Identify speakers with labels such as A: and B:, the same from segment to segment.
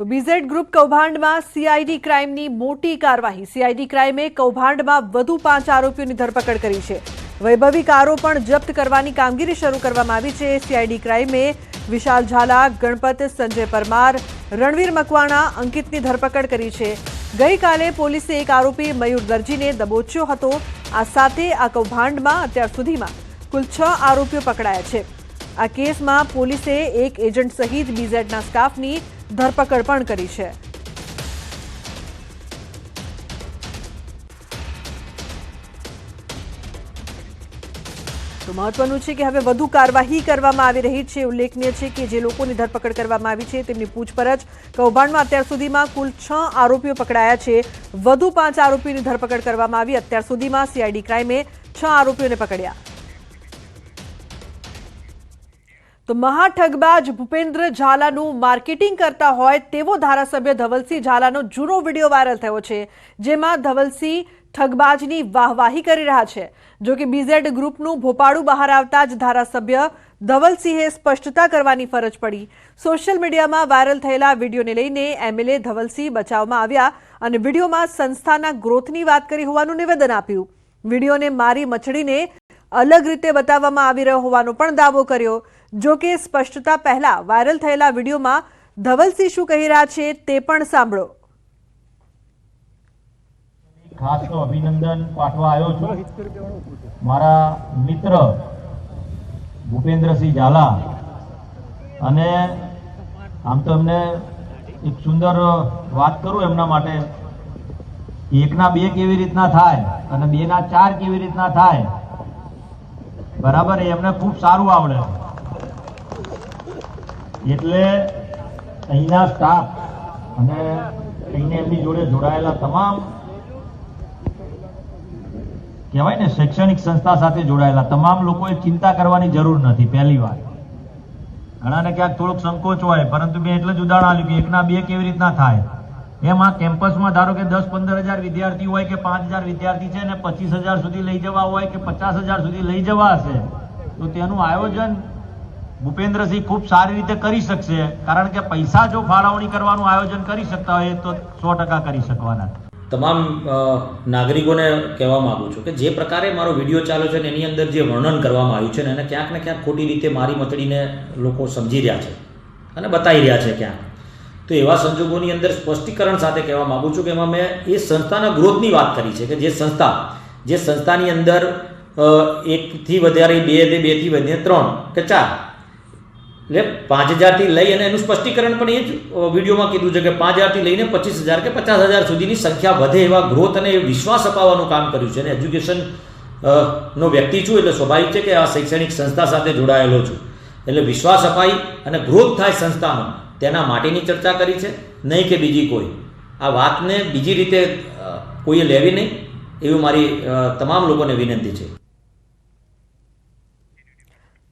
A: તો BZ group કૌભાંડમાં CID ક્રાઇમની મોટી કાર્યવાહી. સીઆઈડી ક્રાઇમે કૌભાંડમાં વધુ પાંચ આરોપીઓની ધરપકડ કરી છે. વૈભવી કારો પણ જપ્ત કરવાની કામગીરી શરૂ કરવામાં આવી છે. સીઆઈડી ક્રાઇમે વિશાલ ઝાલા, ગણપત સંજય પરમાર, રણવીર મકવાણા અંકિતની ધરપકડ કરી છે. ગઈકાલે પોલીસે એક આરોપી મયુર દરજીને દબોચ્યો હતો. આ સાથે આ કૌભાંડમાં અત્યાર સુધીમાં કુલ છ આરોપીઓ પકડાયા છે. આ કેસમાં પોલીસે એક એજન્ટ સહિત બીઝેડના સ્ટાફની ધરપકડ પણ કરી છે. તો મહત્વનું છે કે હવે વધુ કાર્યવાહી કરવામાં આવી રહી છે. ઉલ્લેખનીય છે કે જે લોકોની ધરપકડ કરવામાં આવી છે તેમની પૂછપરછ કૌભાંડમાં અત્યાર સુધીમાં કુલ છ આરોપીઓ પકડાયા છે. વધુ પાંચ આરોપીઓની ધરપકડ કરવામાં આવી. અત્યાર સુધીમાં સીઆઈડી ક્રાઇમે છ આરોપીઓને પકડ્યા. તો મહાઠગબાજ ભૂપેન્દ્ર ઝાલાનું માર્કેટિંગ કરતા હોય તેવો ધારાસભ્ય ધવલસિંહ ઝાલાનો જૂનો વીડિયો વાયરલ થયો છે, જેમાં ધવલસિંહ ઠગબાજની વાહવાહી કરી રહ્યા છે. જો કે બીઝેડ ગ્રુપનું ભોપાળું બહાર આવતા જ ધારાસભ્ય ધવલસિંહે સ્પષ્ટતા કરવાની ફરજ પડી. સોશિયલ મીડિયામાં વાયરલ થયેલા વિડીયોને લઈને એમએલએ ધવલસિંહ બચાવમાં આવ્યા અને વિડીયોમાં સંસ્થાના ગ્રોથની વાત કરી હોવાનું નિવેદન આપ્યું. વિડીયોને મારી મચડીને અલગ રીતે બતાવવામાં આવી રહ્યો હોવાનો પણ દાવો કર્યો. જો કે સ્પષ્ટતા પહેલા વાયરલ થયેલા વિડીયોમાં ધવલસિંહ શું કહી રહ્યા છે તે પણ સાંભળો.
B: ખાસ તો અભિનંદન પાઠવા આવ્યો છું. મારા મિત્ર ભૂપેન્દ્રસિંહ ઝાલા અને આમ તો એમને એક સુંદર વાત કરું એમના માટે. એકના બે કેવી રીતના થાય અને બેના ચાર કેવી રીતના થાય. બરાબર એમને ખૂબ સારું આવડે. એટલે અહીંના સ્ટાફ અને અહીંને એમની જોડે જોડાયેલા તમામ કહેવાય ને શૈક્ષણિક સંસ્થા સાથે જોડાયેલા તમામ લોકોએ ચિંતા કરવાની જરૂર નથી, પહેલી વાર ઘણાને ક્યાંક થોડોક સંકોચ હોય, પરંતુ મેં એટલે જ ઉદાહરણ આપ્યું કે એકના બે કેવી રીતના થાય? એમ આ કેમ્પસમાં ધારો કે દસ પંદર હજાર વિદ્યાર્થી હોય કે પાંચ હજાર વિદ્યાર્થી છે ને પચીસ હજાર સુધી લઈ જવા હોય કે પચાસ હજાર સુધી લઈ જવા હશે, તો તેનું આયોજન ભૂપેન્દ્રસિંહ ખૂબ સારી રીતે કરી શકશે, કારણ કે પૈસા જો ફાળવણી કરવાનું આયોજન કરી શકતા હોય, તો સો ટકા કરી શકવાના.
C: તમામ નાગરિકોને કહેવા માગું છું કે જે પ્રકારે મારો વીડિયો ચાલ્યો છે ને એની અંદર જે વર્ણન કરવામાં આવ્યું છે ને, એને ક્યાંક ને ક્યાંક ખોટી રીતે મારી મતડીને લોકો સમજી રહ્યા છે અને બતાવી રહ્યા છે ક્યાંક. તો એવા સંજોગોની અંદર સ્પષ્ટીકરણ સાથે કહેવા માગું છું કે એમાં મેં એ સંસ્થાના ગ્રોથની વાત કરી છે કે જે સંસ્થા, જે સંસ્થાની અંદર એકથી વધારે, બે કે બેથી વધીને ત્રણ કે ચાર એટલે પાંચ હજારથી લઈ અને એનું સ્પષ્ટીકરણ પણ એ જ વિડીયોમાં કીધું છે કે પાંચ હજારથી લઈને પચીસ હજાર કે પચાસ હજાર સુધીની સંખ્યા વધે એવા ગ્રોથ અને વિશ્વાસ અપાવવાનું કામ કર્યું છે. અને એજ્યુકેશન નો વ્યક્તિ છું એટલે સ્વાભાવિક છે કે આ શૈક્ષણિક સંસ્થા સાથે જોડાયેલો છું. એટલે વિશ્વાસ અપાઈ અને ગ્રોથ થાય સંસ્થાનો, તેના માટેની ચર્ચા કરી છે. નહીં કે બીજી કોઈ. આ વાતને બીજી રીતે કોઈએ લેવી નહીં, એવી મારી તમામ લોકોને વિનંતી છે.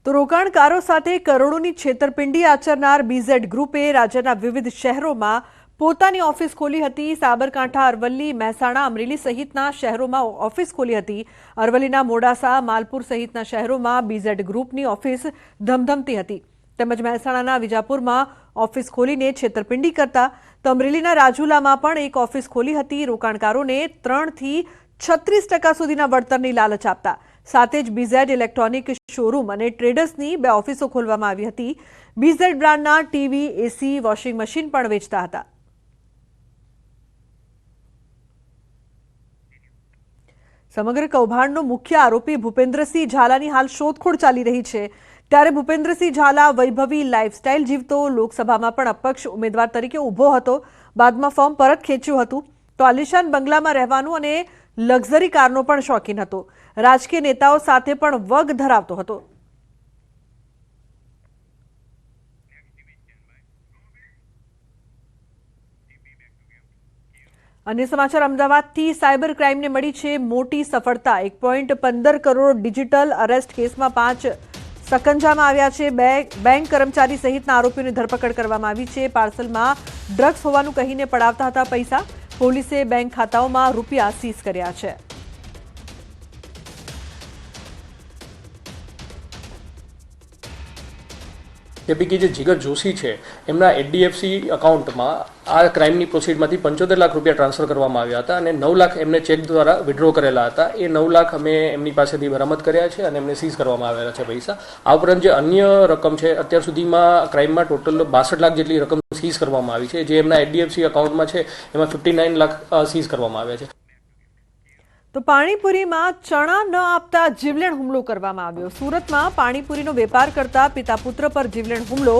A: તો રોકાણકારો સાથે કરોડોની છેતરપિંડી આચરનાર બીઝેડ ગ્રુપે રાજ્યના વિવિધ શહેરોમાં પોતાની ઓફિસ ખોલી હતી. સાબરકાંઠા, અરવલ્લી, મહેસાણા, અમરેલી સહિતના શહેરોમાં ઓફિસ ખોલી હતી. અરવલ્લીના મોડાસા, માલપુર સહિતના શહેરોમાં બીઝેડ ગ્રુપની ઓફિસ ધમધમતી હતી. તેમજ મહેસાણાના વિજાપુરમાં ઓફિસ ખોલીને છેતરપિંડી કરતા તો અમરેલીના રાજુલામાં પણ એક ઓફિસ ખોલી હતી. રોકાણકારોને ત્રણથી છત્રીસ ટકા સુધીના વળતરની લાલચ આપતા સાથે જ બીઝેડ ઇલેક્ટ્રોનિક શોરૂમ અને ટ્રેડર્સની બે ઓફિસો ખોલવામાં આવી હતી. બીઝેડ બ્રાન્ડના ટીવી એસી વોશિંગ મશીન પણ વેચતા હતા. સમગ્ર કૌભાંડનો મુખ્ય આરોપી ભૂપેન્દ્રસિંહ ઝાલાની હાલ શોધખોળ ચાલી રહી છે. ત્યારે ભૂપેન્દ્રસિંહ ઝાલા વૈભવી લાઇફસ્ટાઇલ જીવતો, લોકસભામાં પણ અપક્ષ ઉમેદવાર તરીકે ઊભો હતો. બાદમાં ફોર્મ પરત ખેંચ્યું હતું. તો આલિશાન બંગલામાં રહેવાનું અને લક્ઝરી કારનો પણ શોખીન હતો. રાજકીય નેતાઓ સાથે પણ વગ ધરાવતો હતો. અન્ય સમાચાર અમદાવાદથી સાયબર ક્રાઇમને મળી છે મોટી સફળતા. એક પોઈન્ટ પંદર કરોડ ડિજિટલ અરેસ્ટ કેસમાં પાંચ સકંજામાં આવ્યા છે. બે બેંક કર્મચારી સહિતના આરોપીઓની ધરપકડ કરવામાં આવી છે. પાર્સલમાં ડ્રગ્સ હોવાનું કહીને પડાવતા હતા પૈસા. પોલીસે બેંક ખાતાઓમાં રૂપિયા સીઝ કર્યા છે.
D: એ પૈકી જે જીગર જોશી છે, એમના એચડીએફસી અકાઉન્ટમાં આ ક્રાઇમની પ્રોસીડમાંથી પંચોતેર લાખ રૂપિયા ટ્રાન્સફર કરવામાં આવ્યા હતા અને નવ લાખ એમને ચેક દ્વારા વિડ્રો કરેલા હતા. એ નવ લાખ અમે એમની પાસેથી બરામદ કર્યા છે અને એમને સીઝ કરવામાં આવેલા છે પૈસા. આ ઉપરાંત જે અન્ય રકમ છે, અત્યાર સુધીમાં ક્રાઇમમાં ટોટલ બાસઠ લાખ જેટલી રકમ સીઝ કરવામાં આવી છે, જે એમના એચડીએફસી અકાઉન્ટમાં છે, એમાં ફિફ્ટી નાઇન લાખ સીઝ કરવામાં આવ્યા છે.
A: તો પાણીપુરીમાં ચણા ન આપતા જીવલેણ હુમલો કરવામાં આવ્યો. સુરતમાં પાણીપુરીનો વેપાર કરતા પિતા પુત્ર પર જીવલેણ હુમલો.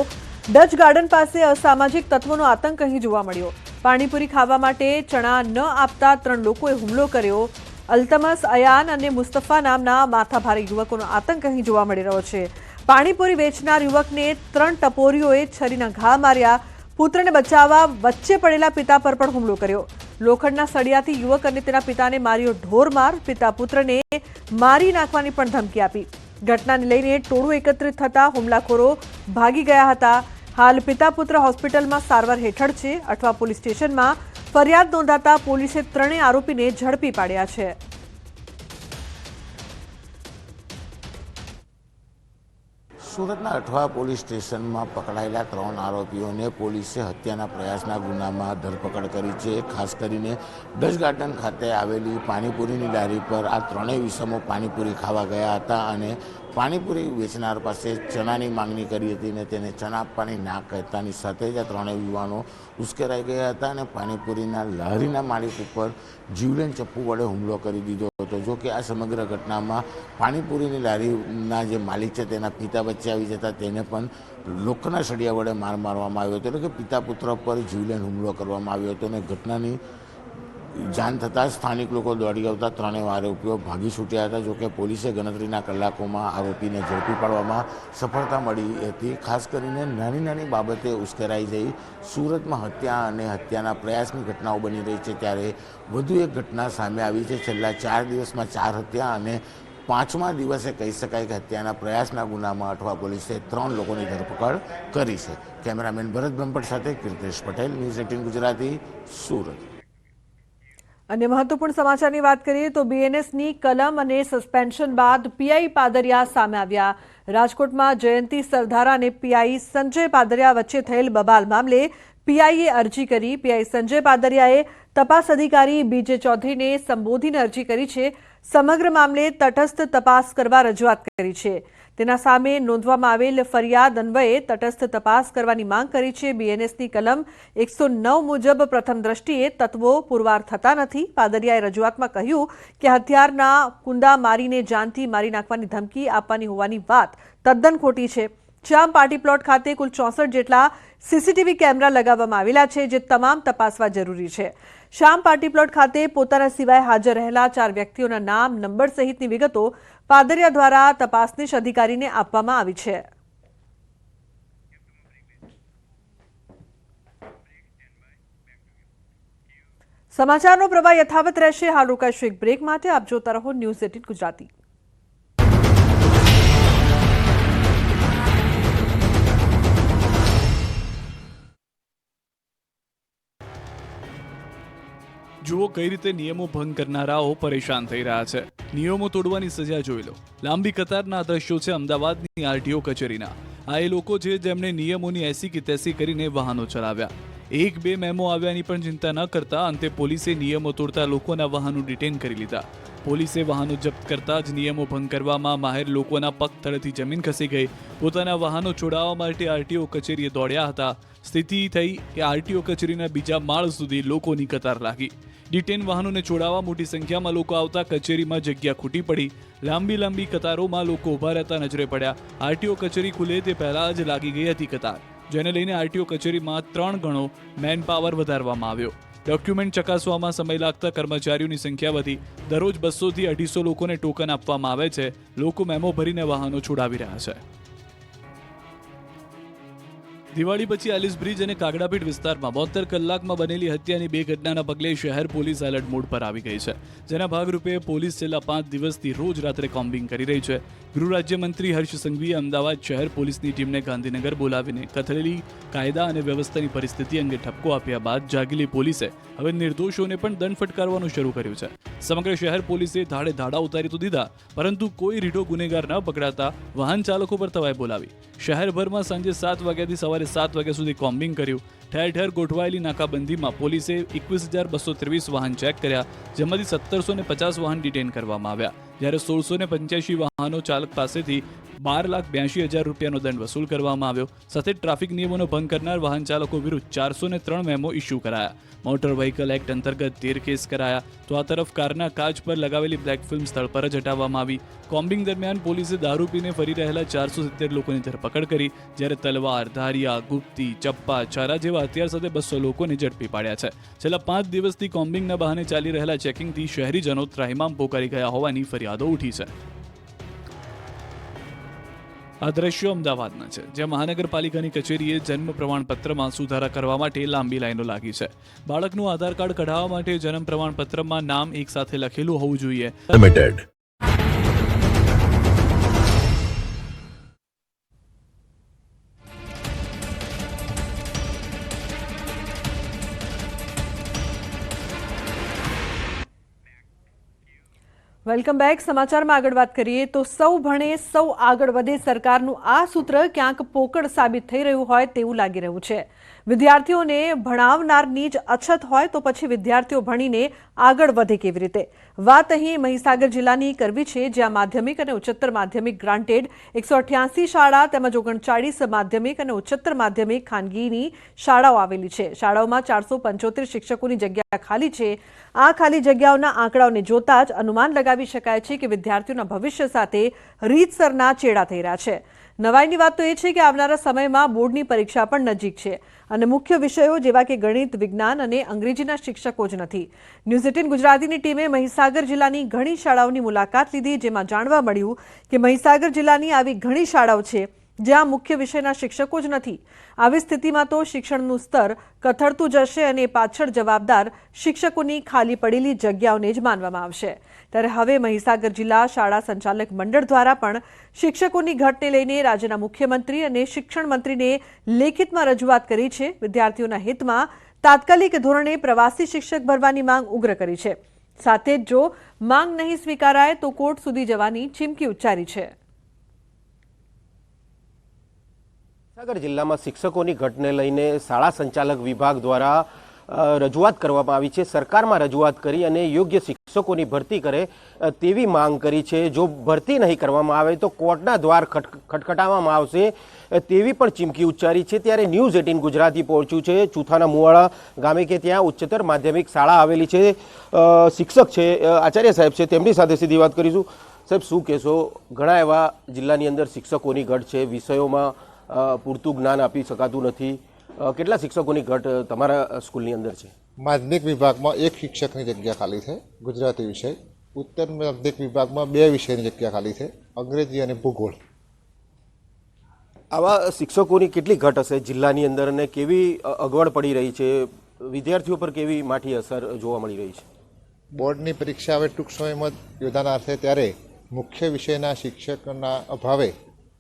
A: ડચ ગાર્ડન પાસે અસામાજિક તત્વોનો આતંક અહીં જોવા મળ્યો. પાણીપુરી ખાવા માટે ચણા ન આપતા ત્રણ લોકોએ હુમલો કર્યો. અલ્તમસ, અયાન અને મુસ્તફા નામના માથાભારે યુવકોનો આતંક અહીં જોવા મળી રહ્યો છે. પાણીપુરી વેચનાર યુવકને ત્રણ ટપોરીઓએ છરીના ઘા માર્યા. પુત્રને બચાવવા વચ્ચે પડેલા પિતા પર પણ હુમલો કર્યો. લોખંડના સળિયાથી યુવક અને તેના પિતાને માર્યો ઢોરમાર. પિતા પુત્રને મારી નાખવાની પણ ધમકી આપી. ઘટનાને લઈને ટોળું એકત્રિત થતા હુમલાખોરો ભાગી ગયા હતા. હાલ પિતા પુત્ર હોસ્પિટલમાં સારવાર હેઠળ છે. અઠવા પોલીસ સ્ટેશનમાં ફરિયાદ નોંધાતા પોલીસે ત્રણેય આરોપીને ઝડપી પાડ્યા છે.
E: સુરતના અઠવા પોલીસ સ્ટેશનમાં પકડાયેલા ત્રણ આરોપીઓને પોલીસે હત્યાના પ્રયાસના ગુનામાં ધરપકડ કરી છે. ખાસ કરીને ડચ ગાર્ડન ખાતે આવેલી પાણીપુરીની લારી પર આ ત્રણેય વિષમો પાણીપુરી ખાવા ગયા હતા અને પાણીપુરી વેચનાર પાસે ચણાની માંગણી કરી હતી અને તેને ચણા આપવાની ના કહેતાની સાથે જ આ ત્રણેય યુવાનો ઉશ્કેરાઈ ગયા હતા અને પાણીપુરીના લહેરીના માલિક ઉપર જીવલેણ ચપ્પુ વડે હુમલો કરી દીધો હતો. જો કે આ સમગ્ર ઘટનામાં પાણીપુરીની લારીના જે માલિક છે તેના પિતા વચ્ચે આવી જતા તેને પણ લોખના સળિયા વડે માર મારવામાં આવ્યો હતો. એટલે કે પિતા પુત્ર પર જીવલેણ હુમલો કરવામાં આવ્યો હતો અને ઘટનાની જાણ થતાં સ્થાનિક લોકો દોડી આવતા ત્રણેય આરોપીઓ ભાગી છૂટ્યા હતા, જોકે પોલીસે ગણતરીના કલાકોમાં આરોપીને ઝડપી પાડવામાં સફળતા મળી હતી. ખાસ કરીને નાની નાની બાબતે ઉશ્કેરાઈ જઈ સુરતમાં હત્યા અને હત્યાના પ્રયાસની ઘટનાઓ બની રહી છે, ત્યારે વધુ એક ઘટના સામે આવી છે. છેલ્લા ચાર દિવસમાં ચાર હત્યા અને પાંચમા દિવસે કહી શકાય કે હત્યાના પ્રયાસના ગુનામાં અઠવા પોલીસે ત્રણ લોકોની ધરપકડ કરી છે. કેમેરામેન ભરત બ્રહ્મપટ સાથે કીર્તેશ પટેલ, ન્યૂઝ એટીન ગુજરાતી, સુરત.
A: અને મહત્વપૂર્ણ સમાચારની વાત કરીએ તો બીએનએસની કલમ અને સસ્પેન્શન બાદ પીઆઈ પાદરિયા સામે આવ્યા. રાજકોટમાં જયંતિ સરધારા અને પીઆઈ સંજય પાદરિયા વચ્ચે થયેલ બબાલ મામલે પીઆઈએ અરજી કરી. પીઆઈ સંજય પાદરિયાએ તપાસ અધિકારી બીજે ચૌધરીને સંબોધીને અરજી કરી છે. સમગ્ર મામલે તટસ્થ તપાસ કરવા રજૂઆત કરી છે. તેના સામે નોંધવામાં આવેલ ફરિયાદ અન્વયે તટસ્થ તપાસ કરવાની માંગ કરી છે. બીએનએસની કલમ એકસો નવ મુજબ પ્રથમ દ્રષ્ટિએ તત્વો પુરવાર થતા નથી. પાદરિયાએ રજૂઆતમાં કહ્યું કે હથિયારના કુંડા મારીને જાનથી મારી નાખવાની ધમકી આપવાની હોવાની વાત તદ્દન ખોટી છે. શ્યામ પાર્ટી પ્લોટ ખાતે કુલ ચોસઠ જેટલા સીસીટીવી કેમેરા લગાવવામાં આવેલા છે, જે તમામ તપાસવા જરૂરી છે. શ્યામ પાર્ટી પ્લોટ ખાતે પોતાના સિવાય હાજર રહેલા ચાર વ્યક્તિઓના નામ, નંબર સહિતની વિગતો પાદરિયા દ્વારા તપાસનીશ અધિકારીને આપવામાં આવી છે. સમાચારનો પ્રવાહ યથાવત રહેશે. હાલ રોકાઈશું એક બ્રેક માટે. આપ જોતા રહો ન્યૂઝ એટીન ગુજરાતી.
F: જુઓ કઈ રીતે નિયમો ભંગ કરનારાઓ પરેશાન થઈ રહ્યા છે. નિયમો તોડવાની સજા જોઈ લો. લાંબી કતારના દ્રશ્યો છે અમદાવાદની આરટીઓ કચેરીના. આ એ લોકો છે જેમણે નિયમોની એસી કે તેસી કરીને વાહનો ચલાવ્યા. એક બે મેમો આવ્યાની પણ ચિંતા ન કરતા અંતે પોલીસે નિયમો તોડતા લોકોના વાહનો ડિટેન કરી લીધા. પોલીસે વાહનો જપ્ત કરતા જ નિયમો ભંગ કરવામાં માહેર લોકોના પગ તળેથી જમીન ખસી ગઈ. પોતાના વાહનો છોડાવવા માટે આરટીઓ કચેરીએ દોડ્યા હતા. સ્થિતિ થઈ કે આરટીઓ કચેરીના બીજા માળ સુધી લોકોની કતાર લાગી. ડિટેન વાહનોને છોડાવવા મોટી સંખ્યામાં લોકો આવતા કચેરીમાં જગ્યા ખૂટી પડી. લાંબી લાંબી કતારોમાં લોકો ઊભા રહેતા નજરે પડ્યા. આરટીઓ કચેરી ખુલે તે પહેલા જ લાગી ગઈ હતી કતાર. જેને લઈને આરટીઓ કચેરીમાં ત્રણ ગણો મેન પાવર વધારવામાં આવ્યો. ડોક્યુમેન્ટ ચકાસવામાં સમય લાગતા કર્મચારીઓની સંખ્યા વધી. દરરોજ બસોથી અઢીસો લોકોને ટોકન આપવામાં આવે છે. લોકો મેમો ભરીને વાહનો છોડાવી રહ્યા છે. દિવાળી પછી એલિસ બ્રિજ અને કાગડાપીઠ વિસ્તારમાં બોતેર કલાકમાં બનેલી હત્યાની બે ઘટનાના પગલે શહેર પોલીસ એલર્ટ મોડ પર આવી ગઈ છે. જેના ભાગરૂપે પોલીસ છેલ્લા પાંચ દિવસથી રોજ રાત્રે કોમ્બિંગ કરી રહી છે. ગૃહ રાજ્યમંત્રી હર્ષ સંઘવીએ અમદાવાદ શહેર પોલીસની ટીમને ગાંધીનગર બોલાવીને કથળેલી કાયદા અને વ્યવસ્થાની પરિસ્થિતિ અંગે ઠપકો આપ્યા બાદ જાગેલી પોલીસે હવે નિર્દોષોને પણ દંડ ફટકારવાનું શરૂ કર્યું છે. સમગ્ર શહેર પોલીસે ધાડે ધાડા ઉતારી તો દીધા, પરંતુ કોઈ રીઢો ગુનેગાર ન પકડાતા વાહન ચાલકો પર તવાઈ બોલાવી. શહેરભરમાં સાંજે સાત વાગ્યાથી સવારે સાત વાગ્યા સુધી કોમ્બિંગ કર્યું. ઠેર ઠેર ગોઠવાયેલી નાકાબંધીમાં પોલીસે એકવીસ હજાર બસો ત્રેવીસ વાહન ચેક કર્યા, જેમાંથી સત્તરસો ને પચાસ વાહન ડિટેન કરવામાં આવ્યા. જ્યારે સોળસો ને પંચ્યાસી વાહનો ચાલક પાસેથી બાર લાખ બ્યાસી હજાર રૂપિયાનો દંડ વસૂલ કરવામાં આવ્યો. સાથે ટ્રાફિક નિયમોનો ભંગ કરનાર વાહન ચાલકો વિરુદ્ધ ચારસો ને ત્રણ મેમો ઇસ્યુ કરાયા. મોટર વ્હીકલ એક્ટ અંતર્ગત તેર કેસ કરાયા. તો આ તરફ કારના કાચ પર લગાવેલી બ્લેક ફિલ્મ સ્થળ પર જ હટાવવામાં આવી. કોમ્બિંગ દરમિયાન પોલીસે દારૂ પીને ફરી રહેલા ચારસો સિત્તેર લોકોની ધરપકડ કરી, જ્યારે તલવાર, ધારિયા, ગુપ્તી, ચપ્પા ચારા જેવા હથિયાર સાથે બસો લોકોને ઝડપી પાડ્યા છે. છેલ્લા પાંચ દિવસથી કોમ્બિંગના બહાને ચાલી રહેલા ચેકિંગથી શહેરીજનો ત્રાહિમામ પોકારી ગયા હોવાની ફરિયાદો ઉઠી છે. આ દ્રશ્યો અમદાવાદના છે, જ્યાં મહાનગરપાલિકાની કચેરીએ જન્મ પ્રમાણપત્રમાં સુધારા કરવા માટે લાંબી લાઈનો લાગી છે. બાળકનું આધાર કાર્ડ કઢાવવા માટે જન્મ પ્રમાણપત્રમાં નામ એક સાથે લખેલું હોવું જોઈએ.
A: Welcome back. સમાચારમાં આગળ વાત કરીએ તો સૌ ભણે, સૌ આગળ વધે સરકારનું આ સૂત્ર ક્યાંક પોકળ સાબિત થઈ રહ્યું હોય તેવું લાગી રહ્યું છે. વિદ્યાર્થીઓને ભણાવનારની જ અછત હોય તો પછી વિદ્યાર્થીઓ ભણીને આગળ વધે કેવી રીતે? વાત અહીં મહીસાગર જિલ્લાની કરવી છે, જ્યાં માધ્યમિક અને ઉચ્ચતર માધ્યમિક ગ્રાન્ટેડ એકસો અઠ્યાસી શાળા તેમજ ઓગણચાળીસ માધ્યમિક અને ઉચ્ચતર માધ્યમિક ખાનગીની શાળાઓ આવેલી છે. શાળાઓમાં ચારસો પંચોતેર શિક્ષકોની જગ્યા ખાલી છે. આ ખાલી જગ્યાઓના આંકડાઓને જોતા જ અનુમાન લગાવી શકાય છે કે વિદ્યાર્થીઓના ભવિષ્ય સાથે રીતસરના ચેડા થઈ રહ્યા છે. નવાઈની વાત તો એ છે કે આવનારા સમયમાં બોર્ડની પરીક્ષા પણ નજીક છે. અને મુખ્ય વિષયો જેવા કે ગણિત, વિજ્ઞાન અને અંગ્રેજીના શિક્ષકો જ નથી. ન્યૂઝ એટીન ગુજરાતીની ટીમે મહીસાગર જિલ્લાની ઘણી શાળાઓની મુલાકાત લીધી, જેમાં જાણવા મળ્યું કે મહીસાગર જિલ્લાની આવી ઘણી શાળાઓ છે જ્યાં મુખ્ય વિષયના શિક્ષકો જ નથી. આવી સ્થિતિમાં તો શિક્ષણનું સ્તર કથળતું જશે અને પાછળ જવાબદાર શિક્ષકોની ખાલી પડેલી જગ્યાઓને જ માનવામાં આવશે. ત્યારે હવે મહીસાગર જિલ્લા શાળા સંચાલક મંડળ દ્વારા પણ શિક્ષકોની ઘટને લઈને રાજ્યના મુખ્યમંત્રી અને શિક્ષણ મંત્રીને લેખિતમાં રજૂઆત કરી છે. વિદ્યાર્થીઓના હિતમાં તાત્કાલિક ધોરણે પ્રવાસી શિક્ષક ભરવાની માંગ ઉગ્ર કરી છે. સાથે જ જો માંગ નહીં સ્વીકારાય તો કોર્ટ સુધી જવાની ચીમકી ઉચ્ચારી છે.
G: મહીસાગર જિલ્લામાં શિક્ષકોની ઘટને લઈને શાળા સંચાલક વિભાગ દ્વારા રજૂઆત કરવામાં આવી છે. સરકારમાં રજૂઆત કરી અને યોગ્ય શિક્ષકોની ભરતી કરે તેવી માંગ કરી છે. જો ભરતી નહીં કરવામાં આવે તો કોર્ટના દ્વાર ખટ- ખટખટાવવામાં આવશે તેવી પણ ચીમકી ઉચ્ચારી છે. ત્યારે ન્યૂઝ એટીન ગુજરાતી પહોંચ્યું છે. ચૂથાના મુવાડા ગામે કે ત્યાં ઉચ્ચતર માધ્યમિક શાળા આવેલી છે. શિક્ષક છે આચાર્ય સાહેબ છે. તેમની સાથે સીધી વાત કરીશું. સાહેબ, શું કહેશો? ઘણા એવા જિલ્લાની અંદર શિક્ષકોની ઘટ છે. વિષયોમાં પૂરતું જ્ઞાન આપી શકાતું નથી. કેટલા શિક્ષકોની ઘટ તમારા સ્કૂલની અંદર છે?
H: માધ્યમિક વિભાગમાં એક શિક્ષકની જગ્યા ખાલી છે ગુજરાતી વિષય. ઉત્તર માધ્યમિક વિભાગમાં બે વિષયની જગ્યા ખાલી છે અંગ્રેજી અને ભૂગોળ.
G: આવા શિક્ષકોની કેટલી ઘટ હશે? જિલ્લાની અંદર અને કેવી અગવડ પડી રહી છે? વિદ્યાર્થીઓ પર કેવી માઠી અસર જોવા મળી રહી છે?
H: બોર્ડની પરીક્ષા હવે ટૂંક સમયમાં જ યોજાનાર છે ત્યારે મુખ્ય વિષયના શિક્ષકના અભાવે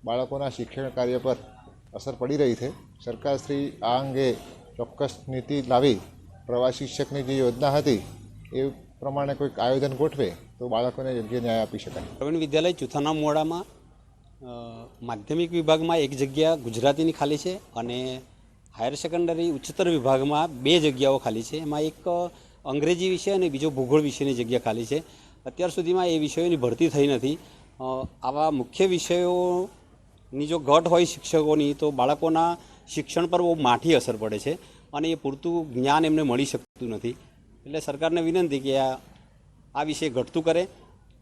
H: બાળકોના શિક્ષણ કાર્ય પર અસર પડી રહી છે. સરકારશ્રી આ અંગે ચોક્કસ નીતિ લાવી. પ્રવાસી શિક્ષકની જે યોજના હતી, એ પ્રમાણે કોઈક આયોજન ગોઠવે, તો બાળકોને યોગ્ય ન્યાય આપી શકાય.
I: પ્રવીણ વિદ્યાલય ચૂથાના મોડામાં માધ્યમિક વિભાગમાં એક જગ્યા ગુજરાતીની ખાલી છે અને હાયર સેકન્ડરી ઉચ્ચતર વિભાગમાં બે જગ્યાઓ ખાલી છે. એમાં એક અંગ્રેજી વિષય અને બીજો ભૂગોળ વિષયની જગ્યા ખાલી છે. અત્યાર સુધીમાં એ વિષયોની ભરતી થઈ નથી. આવા મુખ્ય વિષયોની જો ઘટ હોય શિક્ષકોની, તો બાળકોના શિક્ષણ પર બહુ માઠી અસર પડે છે અને એ પૂરતું જ્ઞાન એમને મળી શકતું નથી. એટલે સરકારને વિનંતી કે આ આ વિષય ઘટતું કરે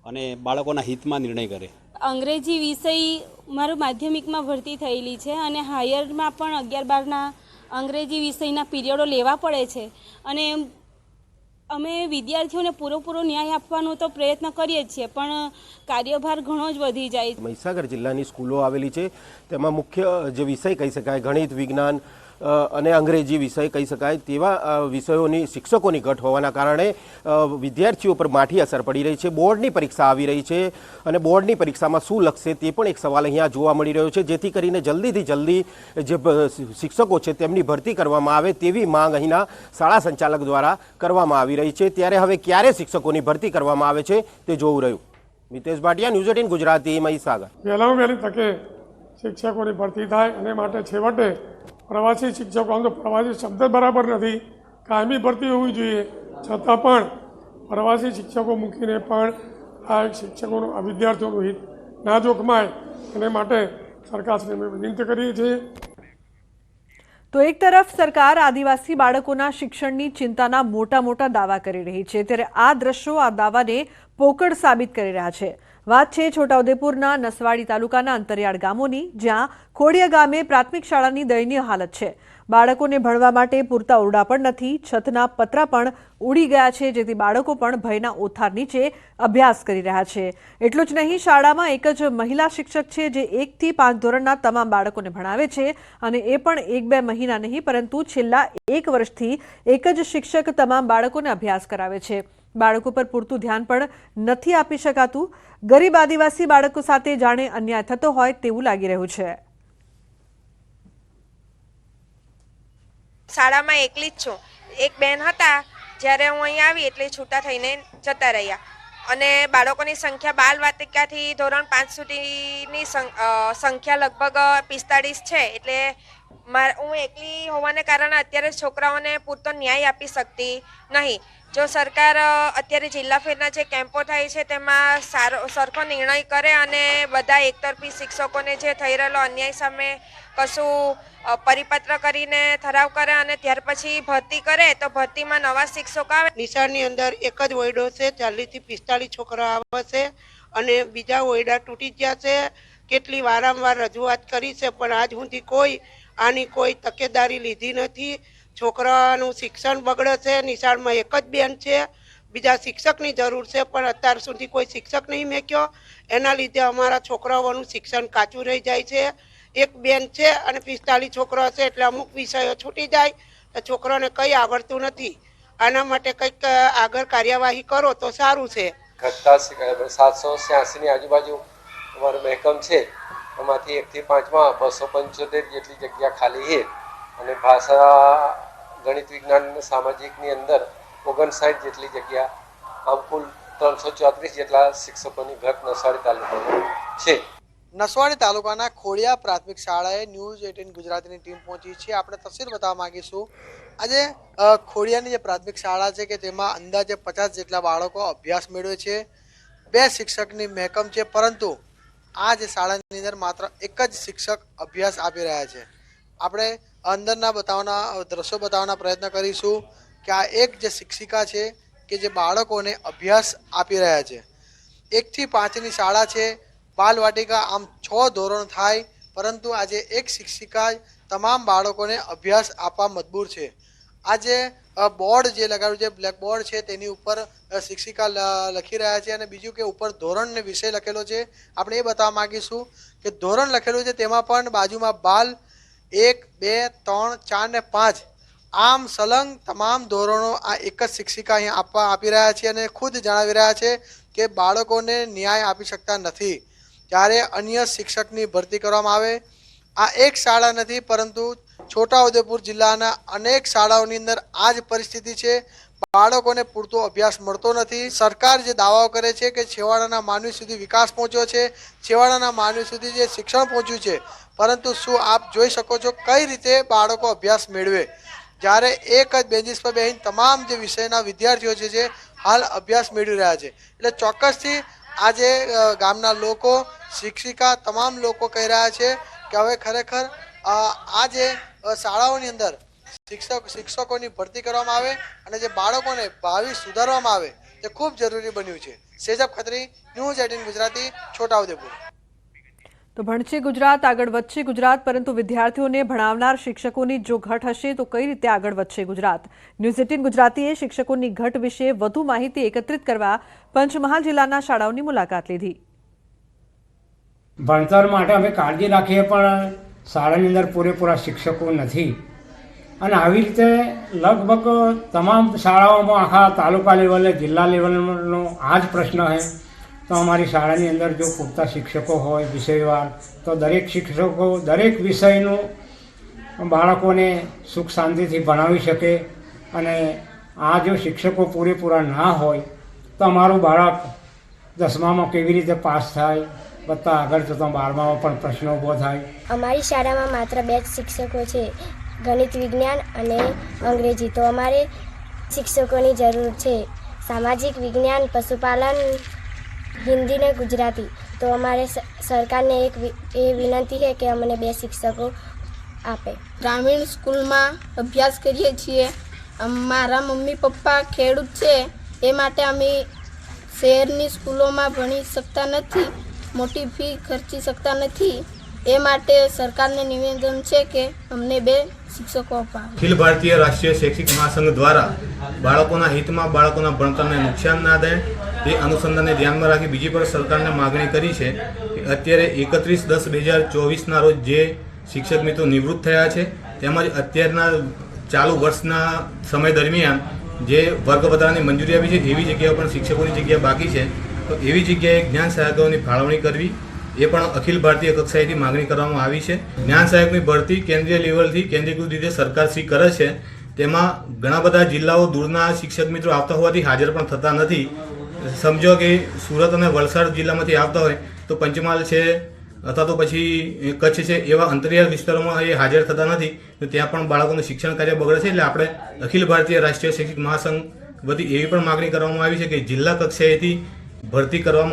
I: અને બાળકોના હિતમાં નિર્ણય કરે.
J: અંગ્રેજી વિષય મારું માધ્યમિકમાં ભરતી થયેલી છે અને હાયરમાં પણ અગિયાર બારના અંગ્રેજી વિષયના પીરિયડો લેવા પડે છે. અને અમે વિદ્યાર્થીઓને પૂરેપૂરો ન્યાય આપવાનો તો પ્રયત્ન કરીએ છીએ, પણ કાર્યભાર ઘણો જ વધી જાય
G: મહીસાગર જિલ્લાની સ્કૂલો આવેલી છે. તેમાં મુખ્ય જે વિષય કહી શકાય, ગણિત, વિજ્ઞાન અને અંગ્રેજી વિષય કહી શકાય તેવા વિષયોની શિક્ષકોની ઘટ હોવાના કારણે વિદ્યાર્થીઓ પર માઠી અસર પડી રહી છે. બોર્ડની પરીક્ષા આવી રહી છે અને બોર્ડની પરીક્ષામાં શું લખશે તે પણ એક સવાલ અહીંયા જોવા મળી રહ્યો છે. જેથી કરીને જલ્દીથી જલ્દી જે શિક્ષકો છે તેમની ભરતી કરવામાં આવે તેવી માંગ અહીંના શાળા સંચાલક દ્વારા કરવામાં આવી રહી છે. ત્યારે હવે ક્યારે શિક્ષકોની ભરતી કરવામાં આવે છે તે જોવું રહ્યું. Mitesh Bhatia, news eighteen Gujarati, Mahisagar.
K: વહેલામાં વહેલી તકે શિક્ષકોની ભરતી થાય અને માટે છેવટે પ્રવાસી શિક્ષકોનો પ્રવાસી શબ્દ બરાબર નથી. કાયમી ભરતી હોવી જોઈએ. છતાં પણ પ્રવાસી શિક્ષકો મૂકીને પણ આ શિક્ષકોનું, આ વિદ્યાર્થીઓનું હિત ના જોખમાય. એને માટે સરકારશ્રીને વિનંતી કરીએ છીએ.
A: તો એક તરફ સરકાર આદિવાસી બાળકોના શિક્ષણની ચિંતાના મોટા મોટા દાવા કરી રહી છે, ત્યારે આ દ્રશ્યો, આ દાવાને પોકળ સાબિત કરી રહ્યા છે. વાત છે છોટાઉદેપુરના નસવાડી તાલુકાના અંતરિયાળ ગામોની, જ્યાં ખોડિયા ગામે પ્રાથમિક શાળાની દયનીય હાલત છે. બાળકોને ભણવા માટે પૂરતા ઓરડા પણ નથી, છતના પતરા પણ ઉડી ગયા છે, જેથી બાળકો પણ ભયના ઓથાર નીચે અભ્યાસ કરી રહ્યા છે. એટલું જ નહીં, શાળામાં એક જ મહિલા શિક્ષક છે, જે એકથી પાંચ ધોરણના તમામ બાળકોને ભણાવે છે અને એ પણ એક બે મહિના નહીં, પરંતુ છેલ્લા એક વર્ષથી એક જ શિક્ષક તમામ બાળકોને અભ્યાસ કરાવે છે. બાળકો પર પૂરતું ધ્યાન પણ નથી આપી શકાતું. ગરીબ આદિવાસી બાળકો સાથે જાણે અન્યાય થતો હોય તેવું લાગી રહ્યું છે.
L: શાળામાં એકલી જ છું. એક બેન હતા, જ્યારે હું અહીં આવી એટલે છૂટા થઈને જતા રહ્યા. અને બાળકોની સંખ્યા બાલ વાટિકાથી ધોરણ પાંચ સુધીની સંખ્યા લગભગ પિસ્તાળીસ છે. એટલે હું એકલી હોવાને કારણે અત્યારે છોકરાઓને પૂરતો ન્યાય આપી શકતી નહીં. જો સરકાર અત્યારે જિલ્લા ફેરના જે કેમ્પો થાય છે, તેમાં સારો, સરખો નિર્ણય કરે અને બધા એકતરફી શિક્ષકોને જે થઈ રહેલો અન્યાય સામે કશું પરિપત્ર કરીને ઠરાવ કરે અને ત્યાર પછી ભરતી કરે, તો ભરતીમાં નવા શિક્ષકો આવે.
M: નિશાળની અંદર એક જ ઓયડો છે, ચાલીસથી પિસ્તાળીસ છોકરા આવે છે અને બીજા ઓયડા તૂટી ગયા છે. કેટલી વારંવાર રજૂઆત કરી છે, પણ આજ સુધી કોઈ આની કોઈ તકેદારી લીધી નથી. છોકરાનું શિક્ષણ બગડે છે, નિશાળમાં એક જ બેન છે. બીજા શિક્ષકની જરૂર છે, પણ અત્યાર સુધી કોઈ શિક્ષક નહીં મેક્યો. એના લીધે અમારા છોકરાઓનું શિક્ષણ કાચું રહી જાય છે. એક બેન છે અને પિસ્તાલીસ છોકરા છે એટલે અમુક વિષયો છૂટી જાય. તો છોકરાને કંઈ આવડતું નથી. આના માટે કંઈક આગળ કાર્યવાહી કરો તો સારું છે.
N: ઘટતા સાતસો છ્યાસીની આજુબાજુ અમારું મહેકમ છે. એમાંથી એકથી પાંચમાં બસો પંચોતેર જેટલી જગ્યા ખાલી છે. અને ભાષા ગણિત વિજ્ઞાન અને સામાજિકની અંદર ઓગણસાઠ જેટલી જગ્યા, આમ કુલ ત્રણસો ચોત્રીસ જેટલા શિક્ષકોની ઘટ નસવાડી તાલુકામાં છે.
O: નસવાડી તાલુકાના ખોડિયા પ્રાથમિક શાળાએ ન્યૂઝ એટીન ગુજરાતીની ટીમ પહોંચી છે. આપણે તસવીર બતાવવા માંગીશું. આજે ખોડિયાની જે પ્રાથમિક શાળા છે કે તેમાં અંદાજે પચાસ જેટલા બાળકો અભ્યાસ મેળવે છે. બે શિક્ષકની મહેકમ છે, પરંતુ આ જે શાળાની અંદર માત્ર એક જ શિક્ષક અભ્યાસ આપી રહ્યા છે. આપણે અંદરના બતાવવાના, દ્રશ્યો બતાવવાના પ્રયત્ન કરીશું કે આ એક જે શિક્ષિકા છે કે જે બાળકોને અભ્યાસ આપી રહ્યા છે. એકથી પાંચની શાળા છે, બાલવાટિકા આમ છ ધોરણ થાય, પરંતુ આજે એક શિક્ષિકા તમામ બાળકોને અભ્યાસ આપવા મજબૂર છે. આજે બોર્ડ જે લગાવ્યું છે, બ્લેક બોર્ડ છે, તેની ઉપર શિક્ષિકા લખી રહ્યા છે અને બીજું કે ઉપર ધોરણને વિષય લખેલો છે. આપણે એ બતાવવા માગીશું કે ધોરણ લખેલું છે તેમાં પણ બાજુમાં બાલ એક, બે, ત્રણ, ચાર ને પાંચ. આમ સલંગ તમામ ધોરણો આ એક જ શિક્ષિકા અહીંયા આપવા આપી રહ્યા છે અને ખુદ જણાવી રહ્યા છે કે બાળકોને ન્યાય આપી શકતા નથી. ત્યારે અન્ય શિક્ષકની ભરતી કરવામાં આવે, આ એક શાળા નથી, પરંતુ છોટાઉદેપુર જિલ્લાના અનેક શાળાઓની અંદર આ જ પરિસ્થિતિ છે. બાળકોને પૂરતો અભ્યાસ મળતો નથી. સરકાર જે દાવાઓ કરે છે કે છેવાડાના માનવી સુધી વિકાસ પહોંચ્યો છે, છેવાડાના માનવી સુધી જે શિક્ષણ પહોંચ્યું છે, પરંતુ શું આપ જોઈ શકો છો કઈ રીતે બાળકો અભ્યાસ મેળવે? જ્યારે એક જ બેન્ચીસ પર બેહીને તમામ જે વિષયના વિદ્યાર્થીઓ છે જે હાલ અભ્યાસ મેળવી રહ્યા છે. એટલે ચોક્કસથી આજે ગામના લોકો, શિક્ષિકા તમામ લોકો કહી રહ્યા છે કે હવે ખરેખર આ જે શાળાઓની અંદર શિક્ષક શિક્ષકોની ભરતી કરવામાં આવે અને જે બાળકોને ભાવિ સુધારવામાં આવે તે ખૂબ જરૂરી બન્યું છે. Sejab Khatri news eighteen Gujarati Chhota Udepur.
A: તો ભણશે ગુજરાત આગળ વધશે ગુજરાત પરંતુ વિદ્યાર્થીઓને ભણાવનાર શિક્ષકોની જો ઘટ હશે તો કઈ રીતે આગળ વધશે ગુજરાત? ન્યૂઝ એટીન ગુજરાતીએ શિક્ષકોની ઘટ વિશે વધુ માહિતી એકત્રિત કરવા પંચમહાલ જિલ્લાના શાળાઓની મુલાકાત લીધી.
P: ભણતર માટે અમે કાળજી રાખીએ પણ શાળાની અંદર પૂરેપૂરા શિક્ષકો નથી. અને આવી રીતે લગભગ તમામ શાળાઓમાં, આખા તાલુકા લેવલે, જિલ્લા લેવલનો આ જ પ્રશ્ન છે. તો અમારી શાળાની અંદર જો પૂરતા શિક્ષકો હોય વિષયવાર તો દરેક શિક્ષકો દરેક વિષયનું બાળકોને સુખ શાંતિથી ભણાવી શકે અને આ જો શિક્ષકો પૂરેપૂરા ના હોય, તો અમારું બાળક દસમામાં કેવી રીતે પાસ થાય, બધા આગળ જતાં બારમામાં પણ પ્રશ્ન ઊભો થાય.
J: અમારી શાળામાં માત્ર બે જ શિક્ષકો છે. ગણિત, વિજ્ઞાન અને અંગ્રેજી. તો અમારે શિક્ષકોની જરૂર છે. સામાજિક વિજ્ઞાન, પશુપાલન, હિન્દી ને ગુજરાતી. તો અમારે સરકારને એક એ વિનંતી છે કે અમને બે શિક્ષકો આપે.
Q: ગ્રામીણ સ્કૂલમાં અભ્યાસ કરીએ છીએ. મારા મમ્મી પપ્પા ખેડૂત છે. એ માટે અમે શહેરની સ્કૂલોમાં ભણી શકતા નથી, મોટી ફી ખર્ચી શકતા નથી. એ માટે સરકારને નિવેદન છે કે અમને બે
R: અખિલ ભારતીય રાષ્ટ્રીય શૈક્ષિક મહાસંઘ દ્વારા બાળકોના હિતમાં બાળકોના ભણતરને નુકસાન ના થાય, તે અનુસંધાનને ધ્યાનમાં રાખી બીજી પણ સરકારને માગણી કરી છે કે અત્યારે એકત્રીસ દસ બે હજાર ચોવીસના રોજ જે શિક્ષક મિત્રો નિવૃત્ત થયા છે, તેમજ અત્યારના ચાલુ વર્ષના સમય દરમિયાન જે વર્ગ વધારાની મંજૂરી આપી છે, એવી જગ્યાઓ પણ શિક્ષકોની જગ્યા બાકી છે. તો એવી જગ્યાએ જ્ઞાન સહાયકોની ફાળવણી કરવી એ પણ અખિલ ભારતીય કક્ષાએથી માગણી કરવામાં આવી છે. જ્ઞાન સહાયકની ભરતી કેન્દ્રીય લેવલથી કેન્દ્રીકૃત રીતે સરકાર શ્રી કરે છે. તેમાં ઘણા બધા જિલ્લાઓ દૂરના શિક્ષક મિત્રો આવતા હોવાથી હાજર પણ થતા નથી. સમજો કે સુરત અને વલસાડ જિલ્લામાંથી આવતા હોય તો પંચમહાલ છે અથવા તો પછી કચ્છ છે એવા અંતરિયાળ વિસ્તારોમાં એ હાજર થતા નથી. તો ત્યાં પણ બાળકોનું શિક્ષણ કાર્ય બગડે છે એટલે આપણે અખિલ ભારતીય રાષ્ટ્રીય શૈક્ષિક મહાસંઘ વતી એવી પણ માગણી કરવામાં આવી છે કે જિલ્લા કક્ષાએથી ભરતી કરવામાં